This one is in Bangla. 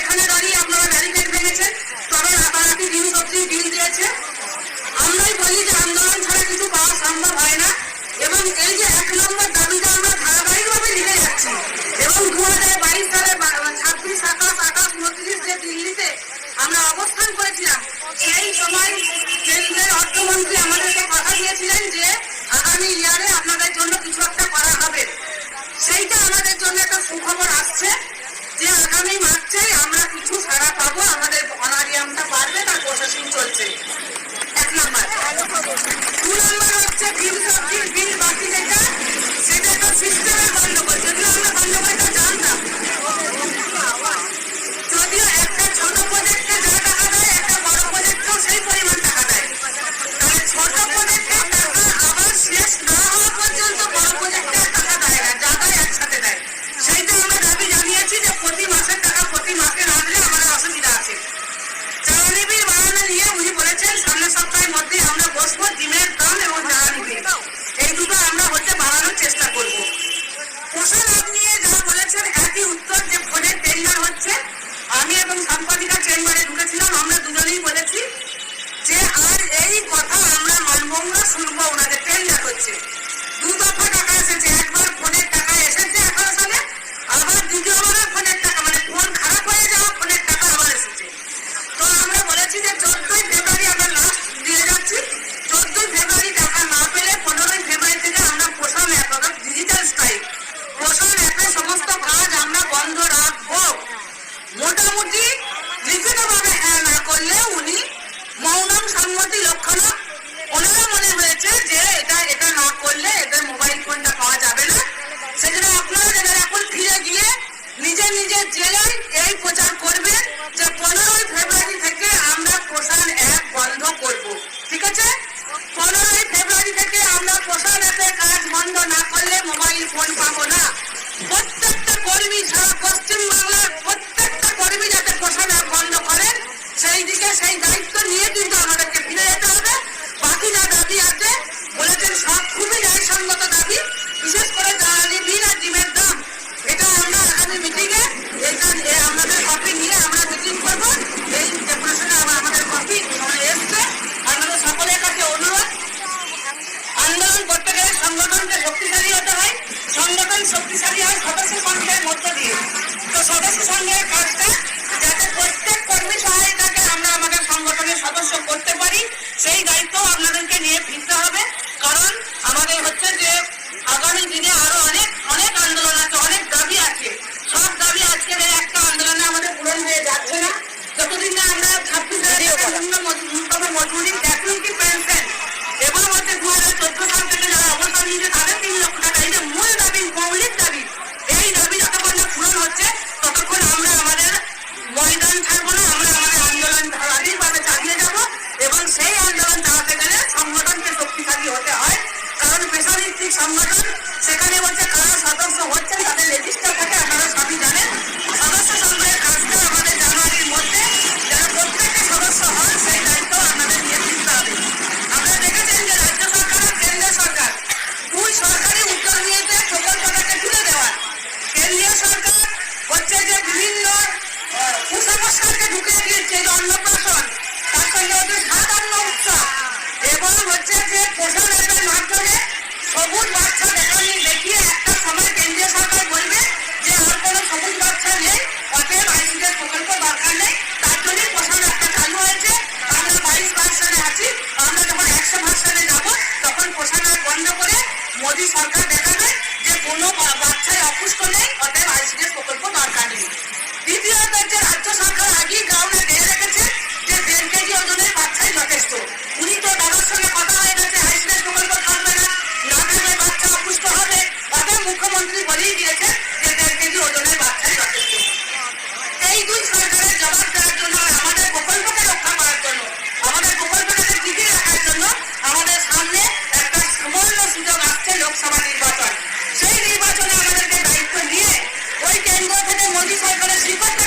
এখানে দাঁড়িয়ে আপনারা ব্যারিকেড ভেঙেছেন। তবে রাতারাতি দিন সত্যি বিল দিয়েছে? আমরাই বলি যে আন্দোলন ছাড়া কিছু পাওয়া সম্ভব হয় না। এবং এই যে এক নম্বর দাবিটা আমরা ধারাবাহিকভাবে লিখে যাচ্ছি। এবং দু হাজার বাইশ সালে ছাব্বিশ, সাতাশ, আঠাশ উনত্রিশ যে দিল্লিতে আমরা অবস্থান করেছিলাম, সেই সময় কেন্দ্রের অর্থমন্ত্রী আমাদেরকে কথা দিয়েছিলেন যে আগামী ইয়ারে আপনাদের জন্য কিছু একটা করা হবে। সেইটা আমাদের জন্য একটা সুখবর আসছে যে আগামী March Vive, vive, vive, vive, জেলায় এই প্রচার করবে হিসাবে আর সদস্য সংখ্যার মধ্য দিয়ে। তো সদস্য সংঘের কাজটা যাতে প্রত্যেক কর্মী সহায়তাকে আমরা আমাদের সংগঠনের সদস্য করতে পারি, সেই দায়িত্ব আপনাদেরকে নিয়ে ফিরতে হবে। কারণ আমাদের হচ্ছে যে আগামী দিনে আরও বিভিন্ন কুসংস্কারকে ঢুকিয়ে দিয়েছে যে অন্নপ্রাশন। তার সঙ্গে হচ্ছে সাতান্ন উৎসব এবং হচ্ছে যে পোষণ অ্যাপের মাধ্যমে সবুজ বাচ্চা দেখানি দেখিয়ে একটা সময় কেন্দ্রীয় সরকার বলবে যে আমার কোনো সবুজ বাচ্চা নেই, অতএব আইসিডের প্রকল্প দরকার নেই। তার জন্যই পোষণ একটা চালু হয়েছে। আমরা বাইশ পার্সেন্টে আছি, আমরা যখন একশো পার্সেন্টে যাব, তখন পোষণ অ্যাপ বন্ধ করে মোদী সরকার দেখাবে যে কোনো বাচ্চায় অপুষ্ট নেই, অতএব আইসিডের প্রকল্প झाली इतिहासाची राज्य सरकार आगी vai garantir, vai.